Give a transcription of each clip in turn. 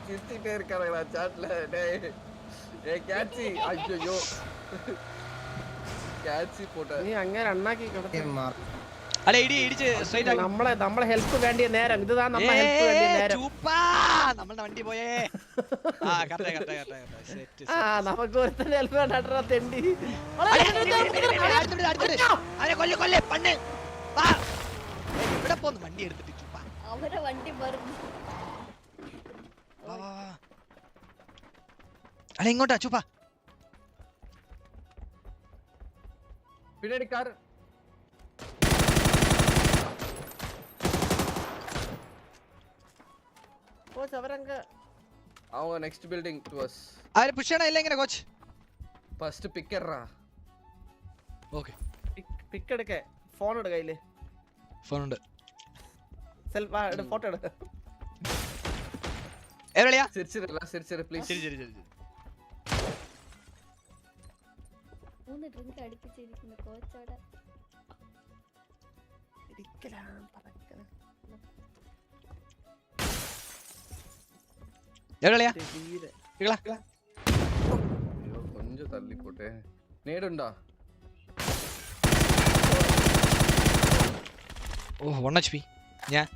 சிரிச்சிட்டே இருக்கானுங்களா சாட்ல டேய் ஏ கேட்சி ஐயோ கேட்சி போட்ட നീ അങ്ങനെ അണ്ണാക്കി കിടത്തി അല്ല ഇടി ഇടിച്ച് സ്ട്രൈറ്റ് ആക്കി നമ്മളെ നമ്മളെ ഹെൽപ്പ് വേണ്ടിയ നേരം ഇതാ നമ്മളെ ഏയ്, ഹെൽപ്പ് വേണ്ടിയ നേരം ചൂപ്പാ നമ്മളുടെ വണ്ടി പോയേ. ആ ആ നമുക്ക് അല്ല ഇങ്ങോട്ടാ ചുപ്പാ. പിന്നെ കോച്ച് അവരങ്ക அவங்க நெக்ஸ்ட் பில்டிங் டு அஸ் അവര് പുഷ് ചെയ്യണ ഇല്ല ഇങ്ങനെ കോച്ച് ஃபர்ஸ்ட் பிக்கர்ரா ഓക്കെ പിക്ക് എടുക്ക ഫോൺ എടുക്ക കയ്യില് ഫോൺ ഉണ്ട് സെൽഫ് ഫോട്ടോ എടുക്ക എവിടെയാ சிரிச்சிரல சிரிச்சிர ப்ளீஸ் ശരി ശരി ശരി ശരി. മൂന്ന് ഡ്രിങ്ക് അടുപ്പിച്ചിരിക്കുന്നു കോച്ചോടെ എവിടെയാ തീരെ എവിടെയാ? ഇകളാ കൊഞ്ചു തള്ളിക്കോട്ടെ. നേടുണ്ടോ? ഓ വൺ എച്ച് പി ഞാൻ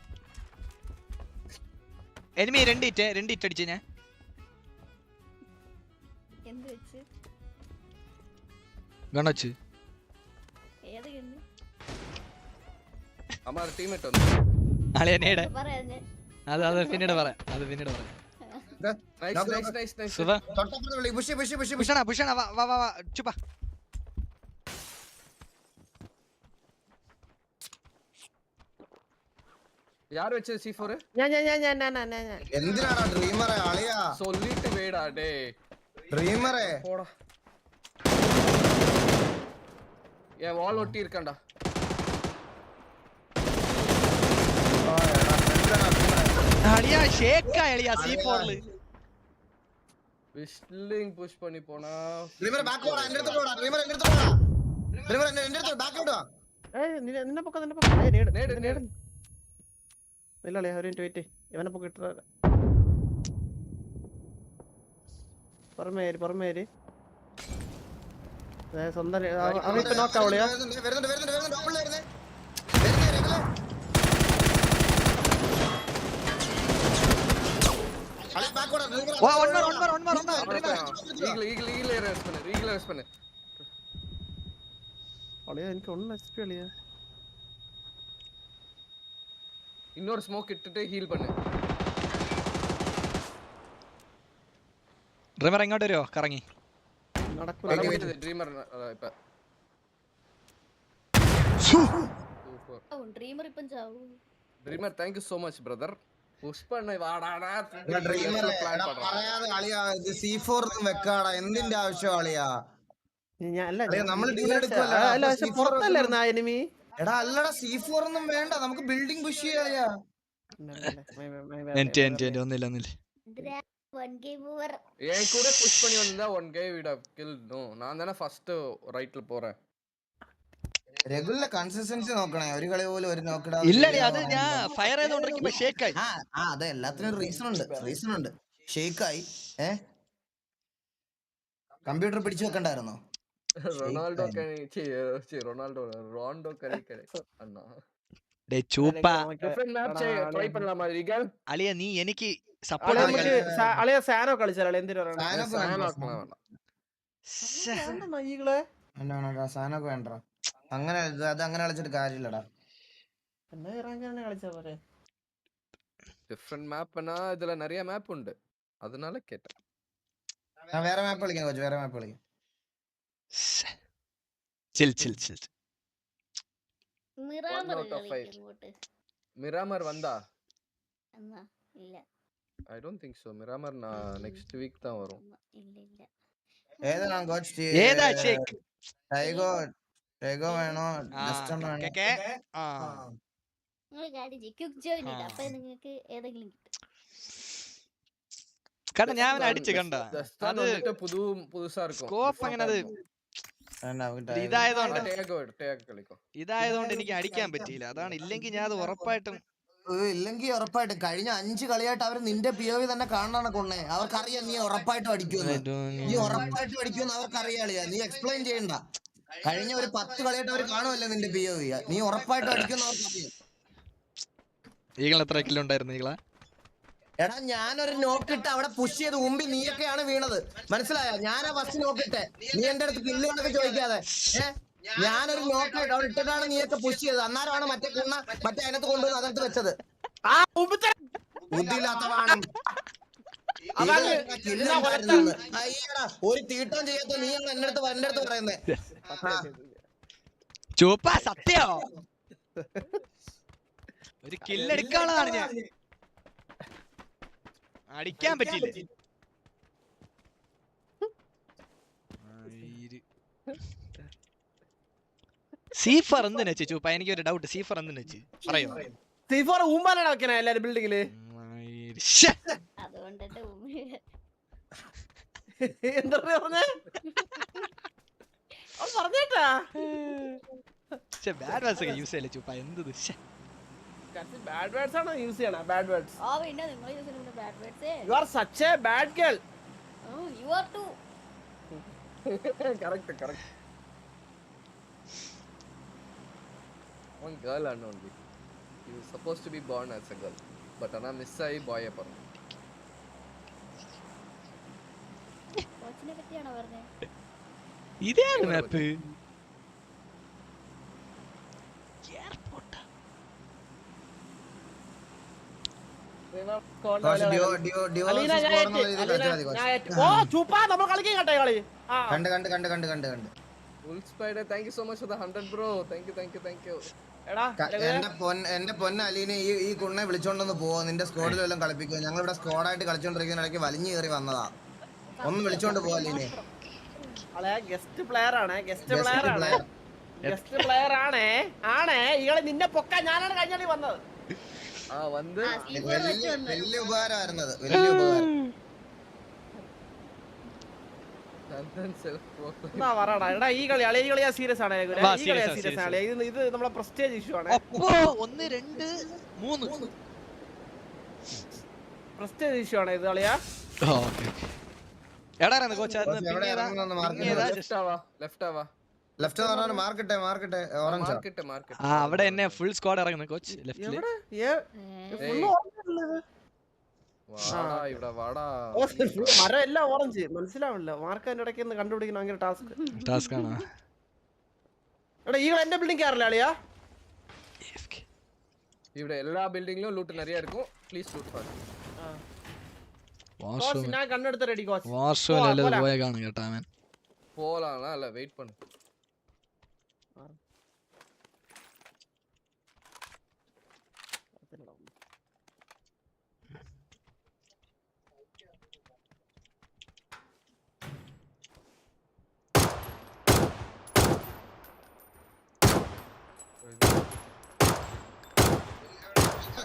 എനിമി രണ്ട് ഇറ്റ് രണ്ട് ഇറ്റ് അടിച്ച് ഞാൻ ഗണച്ച് അമ്മ ടീം ഇട്ടോ നാളെ പിന്നീട് പറയാം. അത് പിന്നീട് പറയാം. நைஸ் நைஸ் நைஸ் நைஸ் സുഖ ഭൂഷണ ഭൂഷണ വാ വാ വാ വാ ചുപ്പ யார் வச்சது C4 ഞാൻ ഞാൻ ഞാൻ ഞാൻ ഞാൻ ഞാൻ ഞാൻ എന്തിനാടാ ഡ്രീമറെ അളിയാ சொல்லிட்டு வேடா டேய் ഡ്രീമറെ போடா என் வால் ஒட்டி இருக்கான்டா അളിയാ ഷേക്കാ അളിയാ സി ഫോറില് விஷ்லிங் புஷ் பண்ணி போனா ഡ്രീമറെ ബാക്ക് ഓടാ എന്റെ അടുത്ത് ഓടാ ഡ്രീമർ എന്റെ അടുത്ത് ഓടാ ഡ്രീമർ എന്റെ എന്റെ അടുത്ത് ബാക്ക് ഓടാ ഏയ് നിന്നെ നിന്നെ പൊക്ക നിന്നെ പൊക്ക ഏയ് നേട് നേട്, ഇത് നേട് ഇല്ല അളിയാ ഒരു മിനിറ്റ് വെയിറ്റ് ഇവനെ പൊക്ക ഇട്ട പുറമേര് പുറമേര് ഏ, സ്വന്തം ര- അവ- അവൻ ഇപ്പൊ നോക്കാം അവളിയാ വരുന്നുണ്ട് വരുന്നുണ്ട് വരുന്നുണ്ട് അളിയാ ബാക്ക് ഓടാ dreamer oh one more one more one more one more eagle eagle eagle race பண்ணு ஈகிள் ரேஸ் பண்ணு അവളിയാ എനിക്ക് ഒന്ന് എച്ച് പി അളിയാ இன்னொரு ஸ்மோக் இட்டுட்டு ஹீல் பண்ணு ഡ്രൈവർ എങ്ങോട്ട് വരുമോ കറങ്ങി നടക്കൂല வர Okay, முடியாது ட்ரீமர் இப்ப ഡ്രീമർ ഇപ്പം ചാവൂ dreamer thank you so much brother push பண்ணு வாடாடா ഡ്രീമറെ பிளான் എടാ பண்றேன் പറയാതെ അളിയാ ഇത് സി ഫോർ ഒന്നും വെക്കാടാ എന്തിന്റെ ആവശ്യം അളിയാ ഞാൻ അല്ല അളിയാ, ഞാൻ നമ്മള് ഇതിൽ deal വെച്ച- എടുക്കുവല്ല, ആ, അല്ല അപ്പൊ പക്ഷെ C4 പുറത്തല്ലായിരുന്നു ആ എനിമി എടാ അല്ലടാ സി ഫോർ ഒന്നും വേണ്ട നമുക്ക് ബിൽഡിംഗ് പുഷ് ചെയ്യാ എൻറ്റ് എൻറ്റ് എൻറ്റ് ഒന്നില്ല ഒന്നില്ല വൺ ഗെയിം ഓവർ என் கூட புஷ் பண்ணி வந்தா ஒன் கே விட கில் நோ நான் தானே ஃபர்ஸ்ட் ரைட்ல போறேன் റെഗുലർ കൺസിസ്റ്റൻസി നോക്കണേ. ഒരു കളി പോലെ ഒരു നോക്കിടാ ഇല്ലടി അത് ഞാൻ ഫയർ ചെയ്തോണ്ടിരിക്കുമ്പോ ഷേക്ക് ആയി. ആ അതെ എല്ലാത്തിനും റീസൺ ഉണ്ട്. റീസൺ ഉണ്ട്. ഷേക്കായി ഏ? കമ്പ്യൂട്ടർ പിടിച്ചു വെക്കണ്ടായിരുന്നോ? റൊണാൾഡോ റൊണാൾഡോ റോണ്ടോ അണ്ണാ. അളിയ നീ എനിക്ക് അളിയ സാനോ കളിച്ചാലോ? എന്തിനാ സാനോ വേണ്ട. ஆக்கலாம் வேணாம் വേണ്ട ഈകളെ വേണ്ട, വേണ്ട, വേണ്ട, സാധനമൊക്കെ വേണ്ട അങ്ങനെ ഇത് അത് അങ്ങനെ കളിച്ചിട്ട് കാര്യമില്ലടാ എന്നാ ഇറാൻ കളിച്ചാ പോരെ டிஃபரண்ட் மேப்னா இதுல நிறைய மேப் உண்டு அதனால கேட்டேன் ഞാൻ വേറെ മാപ്പ് കളിക്കാം കോച്ച് വേറെ മാപ്പ് കളിക്കാം chill chill chill Miramar out of five. ഇങ്ങോട്ട് மிராமர் வந்தா എന്നാ ഇല്ല I don't think so Miramar நான் நெக்ஸ்ட் வீக் தான் வரும் എന്നാ, ഇല്ല ഇല്ല ഏതാണ് കോച്ച് ഏതാ ഷേക്ക് ടൈഗോ ടെഗോ വേണോ? ഡസ്റ്റൺ വേണോ? ആ. നിങ്ങൾ കാര്യം ചെയ്യ്. ക്വിക്ക് ജോയിൻ ഇടാം. അപ്പൊ നിങ്ങൾക്ക് ഏതെങ്കിലും കിട്ടും. കണ്ട ഞാൻ അവനെ അടിച്ച് കണ്ട അത് പുതു പുതുസാ സ്കോപ്പ് അങ്ങനെ അത് ഇതായതുകൊണ്ട്. ഇതായതുകൊണ്ട് എനിക്ക് അടിക്കാൻ പറ്റിയില്ല. അതാണ് ഇല്ലെങ്കിൽ ഞാൻ അത് ഉറപ്പായിട്ടും ഇല്ലെങ്കിൽ ഉറപ്പായിട്ടും കഴിഞ്ഞ അഞ്ച് കളിയായിട്ട് അവർ നിന്റെ പി തന്നെ കാണാണ് കൊണ്ണേ അവർക്കറിയാം നീ ഉറപ്പായിട്ടും അടിക്കുമെന്ന്. നീ ഉറപ്പായിട്ടും അടിക്കുമെന്ന് അവർക്കറിയാളിയാ നീ എക്സ്പ്ലെയിൻ ചെയ്യണ്ട. കഴിഞ്ഞ ഒരു പത്ത് കളിയായിട്ട് അവർ കാണുമല്ലോ നിന്റെ പി ഒ വി നീ ഉറപ്പായിട്ട് അടിക്കുന്ന ഈകൾ എത്ര കിലോ ഉണ്ടായിരുന്നു ഈകളെ? എടാ ഞാനൊരു നോക്കിട്ട് അവിടെ പുഷ് ചെയ്ത് മുമ്പിൽ നീയൊക്കെയാണ് വീണത്. മനസ്സിലായോ? ഞാനാ ഫസ്റ്റ് നോക്കിട്ടെ നീ എന്റെ അടുത്ത് കണക്ക് ചോദിക്കാതെ. ഏ? ഞാനൊരു നോക്കിട്ട് അവിടെ ഇട്ടിട്ടാണ് നീയൊക്കെ പുഷ് ചെയ്തത്. അന്നേരമാണ് മറ്റേ കുണ്ണ മറ്റേ അതിനകത്ത് കൊണ്ടുവന്ന് അതിനകത്ത് വെച്ചത്. ആ മുമ്പത്തെ ബുദ്ധിയില്ലാത്ത വാണം അതാണ്. ഇതൊക്കെ kill ഒരു തീട്ടം ചെയ്യാത്ത നീയാണ് എന്റെ അടുത്ത് എന്റെ അടുത്ത് പറയുന്നേ. ചുവപ്പാ സത്യോ ഒരു കില്ലെടുക്കാനുള്ളതാണ് ഞാൻ അടിക്കാൻ പറ്റിയില്ല സീഫർ എന്തിനു വെച്ച് ചൂപ്പ എനിക്ക് ഒരു ഡൗട്ട് സീഫർ എന്തിനു വെച്ച് പറയോ. സീഫർ ഊമ്പാലാണ് വെക്കണ എല്ലാരും ബിൽഡിങ്ങിൽ എന്താ പറഞ്ഞേ? പറഞ്ഞേട്ടാ. bad words ഒക്കെ യൂസ് ചെയ്യല്ലേ ചൂപ്പ എന്തത് ശ്ശെ. ബാഡ് വേർഡ്സ് ആണോ യൂസ് ചെയ്യണ? ബാഡ് വേർഡ്സ് ആ പിന്നെ നിങ്ങൾ യൂസ് ചെയ്യുന്ന bad words you are such a bad girl you are too correct correct One girl ആണ് to be born as a girl. But ana miss ആയി boy ആയി പറഞ്ഞു. കോച്ചിനെ പറ്റിയാണോ പറഞ്ഞത് ഇതാണ് മാപ്പ് അലീന ഞാൻ ഏറ്റ്. അലീന ഞാൻ ഓ ചൂപ്പാ നമ്മൾ കളിക്കും കേട്ടോ ഈ കളി. ആ. കണ്ട് കണ്ട് കണ്ട് കണ്ട് കണ്ട് കണ്ട്. Wolf Spider, thank you so much for the 100 bro. Thank you, thank you, thank you. എടാ ക- എന്റെ പൊന്ന അലീനെ ഈ ഈ കുണ്ണെ വിളിച്ചോണ്ടൊന്ന് പോവോ നിന്റെ സ്കോഡിൽ വല്ലതും കളിപ്പിക്കുക. ഞങ്ങൾ ഇവിടെ സ്ക്വാഡായിട്ട് കളിച്ചോണ്ടിരിക്കുന്ന ഇടയ്ക്ക് വലിഞ്ഞു കയറി വന്നതാ. ഒന്ന് വിളിച്ചോണ്ട് പോവാ അലീനെ. അളെ ഗസ്റ്റ് പ്ലെയർ ആണ് ഗസ്റ്റ് പ്ലെയർ ആണ്. ഗസ്റ്റ് പ്ലെയർ ആണേ. ആണേ ഇയാളെ നിന്നെ പൊക്കാൻ ഞാനാണ് കഴിഞ്ഞ കളി വന്നത്. വലിയ വന്നു. വലിയ വലിയ ഉപകാരം. ഈ കളി ഈ കളി സീരിയസ് ആണ് സീരിയസ് ആണ്. ഇത് ഇത് നമ്മളെ പ്രസ്റ്റേജ് ഇഷ്യൂ ആണ്. അപ്പോ ഒന്ന് രണ്ട് മൂന്ന്. പ്രസ്റ്റേജ് ഇഷ്യൂ ആണ് ഇത് കളിയാ എടാ കോച്ച് കോച്ച് എവിടെ ഇറങ്ങുന്നെന്ന് mark ഏതാ? Left ആവാ, left ആവാ. ലെഫ്റ്റ് പറഞ്ഞാൽ മാർക്കട്ടെ മാർക്കട്ടെ ഓറഞ്ച് Market, market. ആ അവിടെ എന്നെ ഫുൾ സ്ക്വാഡ് ഇറങ്ങുന്നു കോച്ച് ലെഫ്റ്റില് എവിടെ ഏ- ഏ, full ഏയ്. orange അല്ലേ ഇത്? വാടാ ഇവിടെ വാടാ. ഓ, മരം എല്ലാം ഓറഞ്ച് മനസ്സിലാവില്ല മാർക്ക് അതിന്റെ ഇടയ്ക്ക് ഒന്ന് കണ്ടുപിടിക്കണം ഭയങ്കര ടാസ്ക് ടാസ്ക് ആണ് എടാ ഈ കളി എന്റെ ബിൽഡിംഗ് കയറില്ല അളിയാ ഇവിടെ എല്ലാ ബിൽഡിംഗിലും ലൂട്ട് நிறைய இருக்கும் please loot fast washroom coach ഞാൻ കണ്ണെടുത്ത റെഡി കോച്ച് വാഷ്റൂം പോവാം, വല്ലതും പോരാ. പോയ കാണും കേട്ടാ അവൻ போலாம்னா இல்ல வெயிட் பண்ணு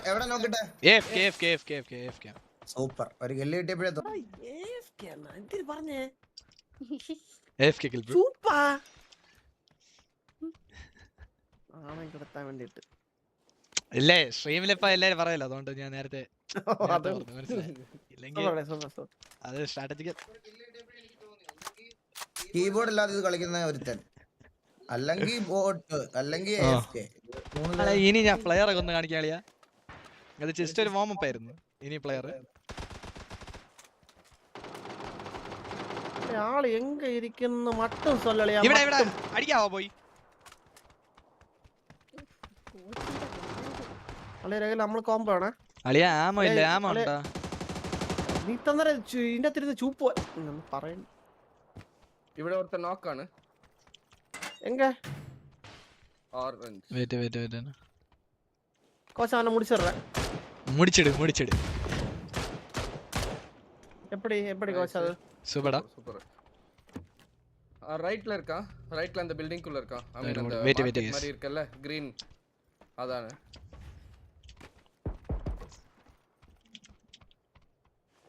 എവിടെ നോക്കട്ടെ F K F K F K F K F K super. ഒരു ഗെല്ല് കിട്ടിയപ്പോഴേ പറഞ്ഞേ? സൂപ്പാ. ആണെ കിടത്താൻ വേണ്ടിട്ട് ഇല്ലേ സ്ട്രീമിൽ ഇപ്പൊ എല്ലാരും പറയല്ലോ അതുകൊണ്ട് ഞാൻ നേരത്തെ അത് കീബോർഡ് ഇല്ലാതെ ഇത് കളിക്കുന്ന ഒരുത്തൻ. അല്ലെങ്കിൽ ബോട്ട് അല്ലെങ്കിൽ. ഇനി ഞാൻ പ്ലെയർ ഒക്കെ ഒന്ന് കാണിക്കാളിയാ അത് ജസ്റ്റ് ഒരു വാമപ്പ് ആയിരുന്നു. ഇനി പ്ലെയർ ആൾ എങ്ക ഇരിക്കുന്നു മട്ടും സൊല്ലളിയാ ഇവിടെ ഇവിടെ അടിക്കാവോ പോയി? അളിയ നമ്മൾ കോംബോ ആണ്. അളിയ ആമോ ഇല്ല? ആമോ ഉണ്ടോ? നീ തന്നെ ഇതിന്റെ അത്തിരുന്ന് ചൂപ്പ് പറയണ്ട. ഇവിടെ ഒരുത്ത നോക്കാണ് എങ്ക? Orange wait wait wait coach അവനെ മുടിച്ചിടറേ മുടിച്ചിട് മുടിച്ചിട്. എപ്പടി എപ്പടി കോച്ച് അത്? சூப்பரா. சூப்பர் ரைட்ல இருக்கா? ரைட்ல அந்த பில்டிங் குள்ள இருக்கா ஐ மீன் Wait, அந்த market yes. மாதிரி இருக்குல்ல? green. அதானே.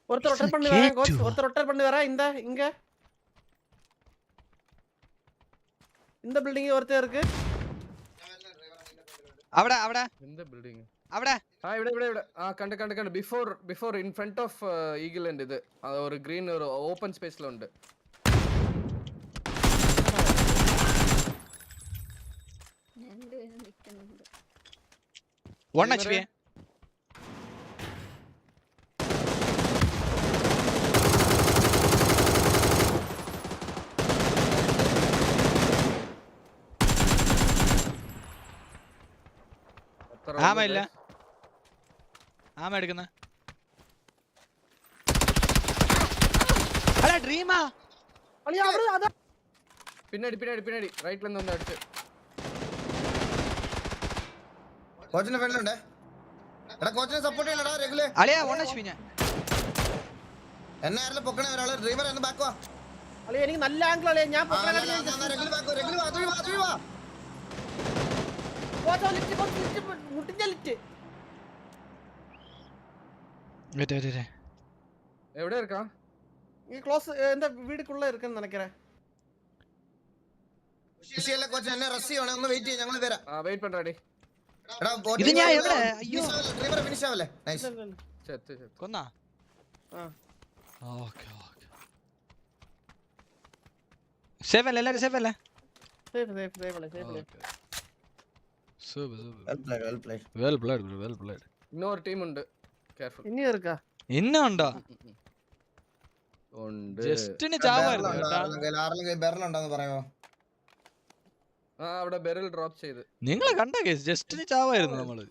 ஒருத்தர் ரொட்டேட் பண்ணி கேட்டு. வரேன் கோச் வா. ஒருத்தர் ரொட்டேட் பண்ணி வரேன் இந்த இங்க. இந்த பில்டிங் ஒருத்தர் இருக்கு. അവിടെ അവിടെ. എന്താ ബിൽഡിംഗ് അവിടെ. ആ ഇവിടെ ഇവിടെ ഇവിടെ. ആ കണ്ട് കണ്ട് കണ്ട്. Before before in front of eagle ഉണ്ട് ഇത്. ഒരു ഗ്രീൻ ഒരു ഓപ്പൺ സ്പേസിലുണ്ട് വൺ എച്ച് പി ആമ ഇല്ല. ആമ എടുക്കുന്ന. അല്ല ഡ്രീമാ? പിന്നടി പിന്നടി പിന്നടി. റൈറ്റിൽ നിന്ന് അടിച്ച്. കോച്ചിന്റെ ഫ്രണ്ടിലുണ്ടേ എടാ കോച്ചിനെ സപ്പോർട്ട് ചെയ്യണടാ റെഗുലേ അളിയാ വൺ എച്ച് പി ഞാൻ. എന്നെ ആരെല്ലാം പൊക്കണേ ബാക്ക് വാ. അളിയ എനിക്ക് നല്ല ആംഗിൾ അളിയ. ഞാൻ പൊക്കണേ റെഗുലേ ബാക്ക് വാ. അതുവഴി വാ വാ എവിടെ ഇരിക്കാ? ഈ ക്ലോസ് എന്റെ വീടിക്കുള്ള ഇരിക്കുന്നു നനക്കരേ ഇത് ഞാൻ എവിടെ? അയ്യോ. ഫിനിഷ് ആവല്ലേ? നൈസ് കൊന്നാ? Okay okay. സേഫ് അല്ലേ എല്ലാരും സേഫ് അല്ലേ? Safe safe safe safe super super well played well played well played bro well played இன்னொரு டீம் ഉണ്ട് കെയർഫുൾ ഇനിയും இருக்கா ഇന്നും ഉണ്ടോ ഉണ്ട് ജസ്റ്റിന് ചാവായിരുന്നു കേട്ടാ ആരെങ്കിലും കൈ ബെറലുണ്ടോന്ന് പറയാമോ ആ അവിടെ ബെറിൽ ഡ്രോപ്പ് ചെയ്ത് നിങ്ങളെ കണ്ട കേസ് ജസ്റ്റിന് ചാവായിരുന്നു നമ്മള്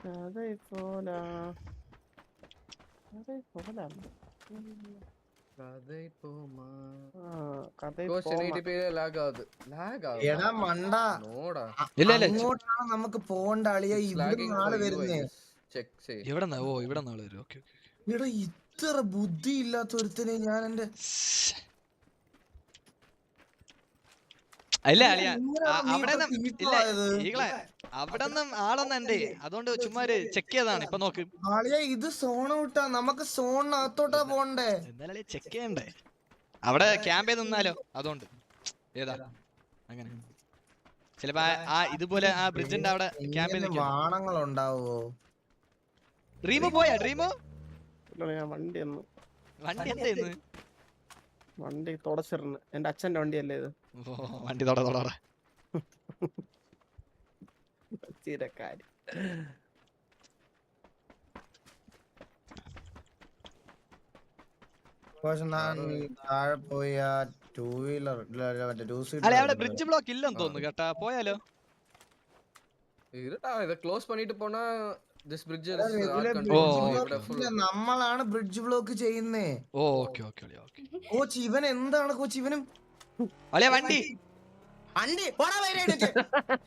കഥை போலா கதை போலாம் നമുക്ക് പോണ്ട അളിയ? ഇവിടെ വരുന്നേ. ഓ നാളെ വരും. ഇത്ര ബുദ്ധി ഇല്ലാത്ത ഒരുത്തിനെ ഞാൻ എന്റെ ഇല്ല അളിയ എങ്ങനെയാ നീ അവിടെ ഇപ്പൊ തീറ്റ ഇല്ല ഈകളെ അവിടെ നിന്നും ആളൊന്നും അതുകൊണ്ട് ചുമ്മാ ഒരു ചെക്ക് ഇപ്പൊ നോക്ക്. ഇത് വിട്ടാ നമുക്ക് സോണിനകത്തോട്ടാ പോണ്ടേ? ചെക്ക് ചെയ്യണ്ടേ? അവിടെ ക്യാമ്പ് ചെയ്ത് നിന്നാലോ? അതുകൊണ്ട്. ഏതാ? അങ്ങനെ. ചിലപ്പോ ആ- ഇതുപോലെ ആ ബ്രിഡ്ജിന്റെ അവിടെ ക്യാമ്പ് ചെയ്ത് നിൽക്കും വാണങ്ങൾ ഉണ്ടാവോ ഡ്രീമ് പോയാ? ഡ്രീമ് ഇല്ല, ഞാൻ വണ്ടി വണ്ടി എന്തായിരുന്നു വണ്ടി തുടച്ചിരുന്നു. എന്റെ അച്ഛന്റെ വണ്ടിയല്ലേ ഇത്? വണ്ടി തൊട തൊട ചിരക്കാരി വീലർ സീറ്റ് അവിടെ ബ്രിഡ്ജ് ബ്ലോക്ക് ഇല്ലെന്ന് തോന്നുന്നു പോയാലോ? ഇത് ക്ലോസ് പോണാ നമ്മളാണ് ബ്രിഡ്ജ് ബ്ലോക്ക് ചെയ്യുന്നേ. ഓ ഓക്കെ ഓക്കെ ഓക്കെ. കോച്ച് ഇവൻ എന്താണ് കോച്ച്? ഇവനും അല്ലേ വണ്ടി? വണ്ടി. പോടാ വൈരായിട്ട്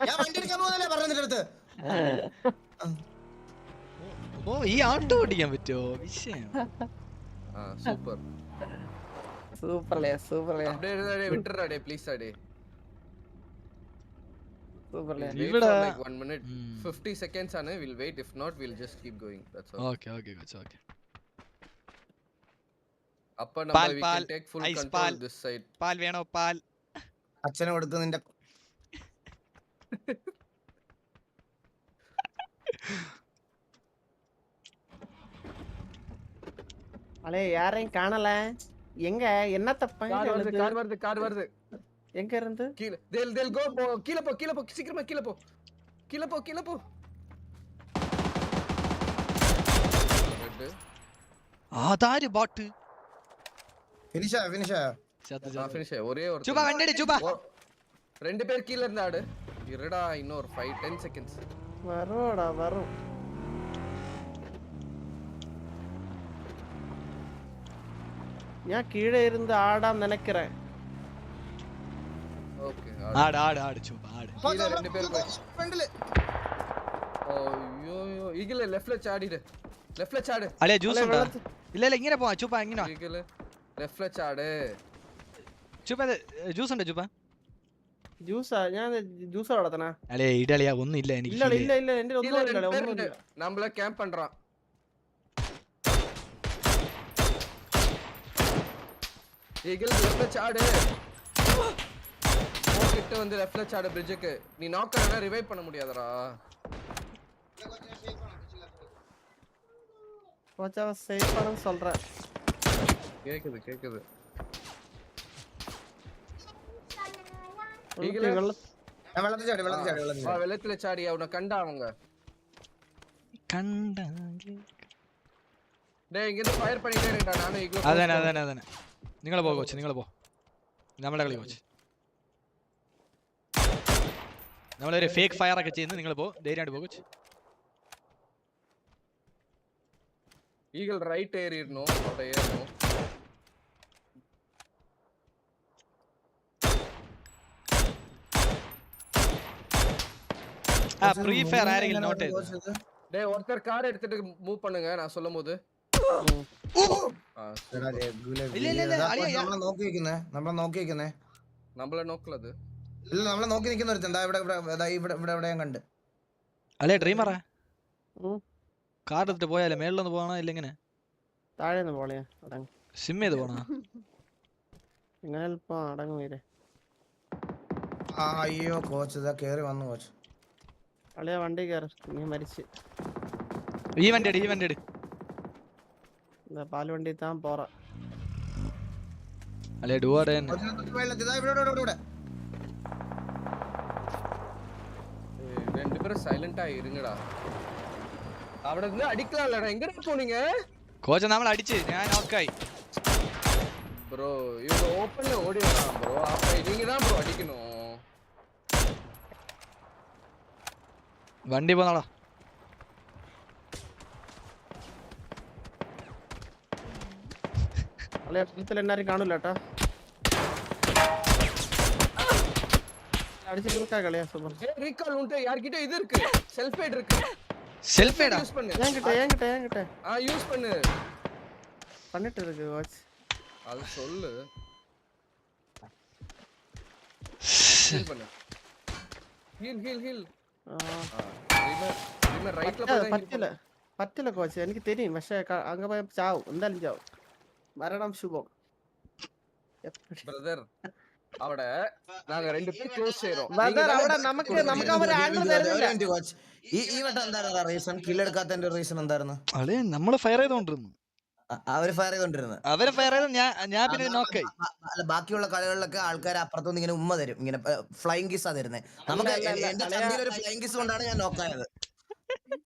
ഞാൻ വണ്ടി എടുക്കാൻ പോകുന്നല്ലേ പറഞ്ഞതിന്റെ ഓ ഈ ആട്ടോ ഓടിക്കാൻ പറ്റുമോ വിഷയം. സൂപ്പർ. സൂപ്പർ ലേ സൂപ്പർ ലേ അപ്ഡേറ്റ് വിട്ടടാ ഡേ പ്ലീസ് ആടേ സൂപ്പർ ലേ ഇവിടെ. 1 മിനിറ്റ് 50 സെക്കൻഡ്സ് ആണ്. Will wait if not will just keep going that's okay okay okay அப்ப நம்ம പാൽ, we പാൽ, can take full ice control പാൽ. this side പാൽ വേണോ പാൽ അച്ഛനെ കൊടുക്കും നിന്റെ அலே யாரையும் காணல எங்க என்னத்த கார் வருது பையன் கார் வருது கார் வருது எங்க இருந்து கீழ they'll they'll go போ கீழ போ கீழ போ சீக்கிரமா கீழ போ கீழ போ கீழ போ Red. അതാര് ബാട്ട് ഫിനിഷാ ഫിനിഷാ ചത്ത് ஆ ചത്ത് finish ஆயி ஒரே ஒரு ചുബ വണ്ടി അടി ചുബ ஓ- ரெண்டு பேர் கீழ இருந்தாடு இருடா இன்னொரு 5 10 seconds வரும்டா வரும் ഞാൻ കീഴே இருந்து ஆடான்னு நினைக்கிறேன் ஓகே ആട് ആട് ആട് ചുബ ആട് கீழ ரெண்டு பேர் போய் ഫ്രണ്ടില് ஐயோ ஈகிள் லெஃப்ட்ல சாடிடு லெஃப்ட்ல சாடு അളിയ ജ്യൂസ് അല്ലേ, ഉണ്ടോ വെള്ളത്തി- ഇല്ല ഇല്ല ഇങ്ങനെ പോവാ ചുബ ഇങ്ങനെ വാ. ஈகிள் லெஃப்ட்ல சாடு ചുബ ജ്യൂസ് ഉണ്ടോ ചുബ ജ്യൂസാ ഞാൻ ജ്യൂസാ നടത്തണ അളിയ ഇടളിയ ഒന്നും ഇല്ല എനിക്ക് ഇല്ല feel ഇല്ല ഇല്ല എന്റെ கீழ ഒന്നും ரெண்டு ഇല്ല பேர் ഒന്നും இருக்கு. நம்மள கேம்ப் பண்றான் ஈகிள் லெஃப்ட்ல சாடு கிட்ட வந்து லெஃப்ட்ல சாடு பிரிட்ஜுக்கு நீ நாக் ஆனா ரிவைவ் பண்ண முடியாதடா கோச் அவன் சேஃப் ஆனு சொல்றேன் கேக்குது கேக்குது உனக்கு ஈகிள் வெள்ள- ഞാൻ വെള്ളത്തിൽ ചാടി വെള്ളത്തിൽ ചാടി വെള്ളത്തിൽ வா ചാടി வெள்ளத்துல சாடி அவனை கண்டா அவங்க കണ്ടാലേ டேய் இங்க இருந்து ஃபயர் பண்ணிட்டே இருக்கா நானும் ஈகிள் അതന്നെ അതന്നെ അതന്നെ നിങ്ങൾ പോ കോച്ച് നിങ്ങൾ പോ നമ്മുടെ കളി കോച്ച് നമ്മളൊരു ഫേക്ക് ഫയർ ഒക്കെ ചെയ്യുന്നു നിങ്ങൾ പോ ധൈര്യമായിട്ട് പോ കോച്ച് ஈகிள் ரைட் ஏறிடணும் அவட ஏறணும் ആ പ്രീ ഫയർ ആരെങ്കിലും നോട്ട് ചെയ്തു കോച്ച് ഇത്? டேய் ஒருத்தர் கார் எடுத்துட்டு மூவ் பண்ணுங்க நான் சொல்லும் போது ഉം. ஆ, എടാ, രഘുലെ ഇല്ല, ഇല്ല, ഇല്ല, ഇതാ അളിയാ, കോച്ച് നമ്മളെ നോക്കി നിൽക്കുന്നേ നമ്മളെ നോക്കി നിൽക്കുന്നേ நம்மள நோக்கல அது ഇല്ല നമ്മളെ നോക്കി നിൽക്കുന്ന ഒരുത്തൻ ദാ ഇവിടെ ഇവിടെ ദാ ഇവിടെ ഇവിടെ ഇവിടെ ഞാൻ കണ്ട് അല്ലേ ഡ്രീമറാ ഉം. കാർ എടുത്തിട്ട് പോയാലേ മേളിലൊന്ന് പോകണോ ഇല്ല ഇങ്ങനെ താഴെ നിന്ന് പോളിയാ അടങ്ങ് സിം ചെയ്ത് പോണോ ഇങ്ങനെ അല്പം അടങ്ങ് വീരെ ആ അയ്യോ കോച്ച് ഇതാ കേറി വന്നു കോച്ച് അളിയ വണ്ടി കയറും നീ മരിച്ച്. ഈ വണ്ടി അടി ഈ വണ്ടി അടി പാൽ വണ്ടി താൻ പോറ. അല്ലേ ഡൂ അടേ ரெண்டு சைலண்டா இருங்கடா അവിടെ നിന്ന് അടിക്കലാണല്ലോ എങ്ങനെ പോണീങ്ക കോച്ച് നമ്മൾ അടിച്ച്. ഞാൻ നോക്കായി ബ്രോ ഇവ ഓപ്പണിൽ ഓടിയതാണ് ബ്രോ. അപ്പൊ ഇനിങ്ങി ബ്രോ അടിക്കണോ. വണ്ടി പോന്നാളാ അളിയ അടുത്തിൽ എല്ലാരും കാണൂല കേട്ടാ അടിച്ചു തീർക്കാ കളിയാ സൂപ്പർ ஏய் ரீகால் உன்ட்ட யார்கிட்ட இது இருக்கு செல்ஃப் எய்ட் இருக்கு സെൽഫേടാ யூஸ் பண்ணு ഞാൻ കിട്ടെ ഞാൻ കിട്ടെ ഞാൻ കിട്ടെ ஆ யூஸ் பண்ணு பண்ணிட்டு இருக்கு கோச் அது சொல்லு ஹீல் பண்ணு ஹீல் ஹீல் ஹீல் ரிமர் ரிமர் ரைட்ல போய் പറ്റില്ല പറ്റില്ല കോച്ച് എനിക്ക് തരും പക്ഷെ അങ്ങ് പോയ ചാവും എന്തായാലും ചാവും മരണം ശുഭം എപ്പടി- பிரதர் அவட நாங்க ரெண்டு பேரும் க்ளோஸ் செய்றோம் Brother, അവിടെ നമുക്ക് നമുക്ക് അവർ ആംഗിൾ തരുന്നില്ല ഒരു കോച്ച് ഈ ഈ വട്ടം എന്തായിരുന്നു റീസൺ കില്ലെടുക്കാത്തതിന്റെ റീസൺ എന്തായിരുന്നു അതെ നമ്മള് ഫയർ ചെയ്തോണ്ടിരുന്നു അ- അവർ ഫയർ ചെയ്തോണ്ടിരുന്നത് അവർ ഫയർ ചെയ്ത ഞാൻ ഞാൻ പിന്നെ നോക്കായി അല്ല ബാക്കിയുള്ള കളികളിലൊക്കെ ആൾക്കാർ അപ്പുറത്തുനിന്ന് ഇങ്ങനെ ഉമ്മ തരും. ഇങ്ങനെ ഫ്ലൈങ് കിസ്സാ തരുന്നത് നമുക്ക് എന്റെ അളിയാ. ഒരു ഫ്ലൈങ് കിസ് കൊണ്ടാണ് ഞാൻ നോക്കായത്